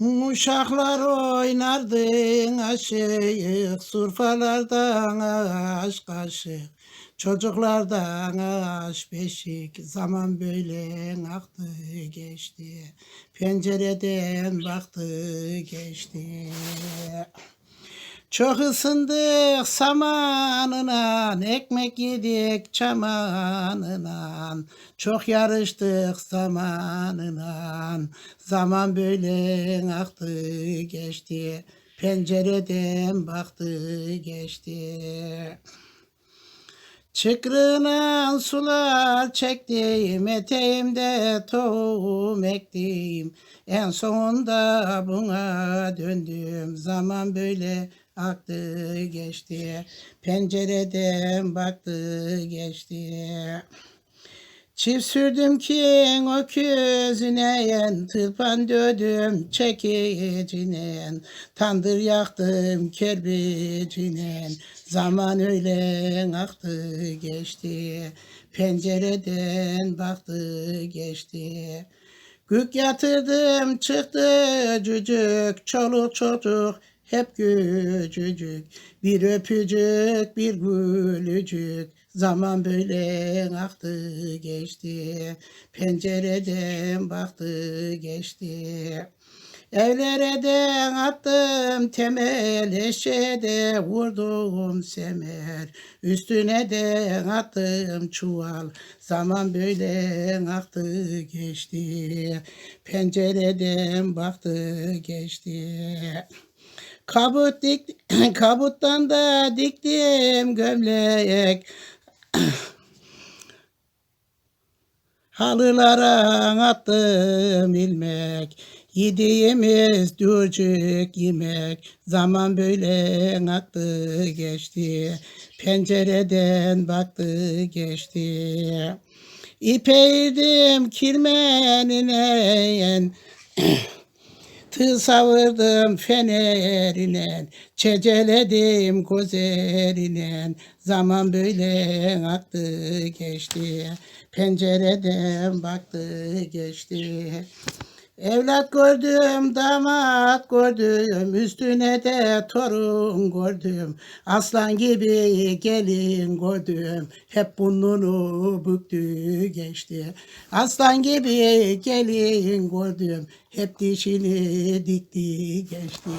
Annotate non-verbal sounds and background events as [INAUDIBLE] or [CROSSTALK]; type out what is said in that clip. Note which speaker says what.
Speaker 1: Uşaklar oynardın aşık, surfalardan ağaç kaşık. Çocuklardan ağaç beşik, zaman böyle aktı geçti. Pencereden baktı geçti. Çok ısındık samanına, ekmek yedik çamanına. Çok yarıştık zamanına, zaman böyle aktı geçti. Pencereden baktı geçti. Çıkrığına sular çektim, eteğimde tohum ektim. En sonunda buna döndüm, zaman böyle aktı geçti. Pencereden baktı geçti. Çift sürdüm ki öküzüne tırpan dödüm çekicine, tandır yaktım kerbicine, zaman öyle aktı geçti, pencereden baktı geçti. Gök yatırdım çıktı cücük, çoluk çocuk hep küçücük. Bir öpücük bir gülücük, zaman böyle aktı geçti. Pencereden baktı geçti. Evlere de attım temel, eşeğe de vurdum semer. Üstüne de attım çuval, zaman böyle aktı geçti. Pencereden baktı geçti. Kabut dik, [CLEARS THROAT] kabuttan da diktim gömlek. [CLEARS THROAT] Halılara attım ilmek. Yediğimiz dücük yemek. Zaman böyle aktı geçti. Pencereden baktı geçti. İpeydim kirmenine. [CLEARS THROAT] Tığ savurdım fenerine, çeceledim gözlerine. Zaman böyle aktı geçti, pencereden baktı geçti. Evlat gördüm, damat gördüm, üstüne de torun gördüm. Aslan gibi gelin gördüm, hep burnunu büktü geçti. Aslan gibi gelin gördüm, hep dişini dikti geçti.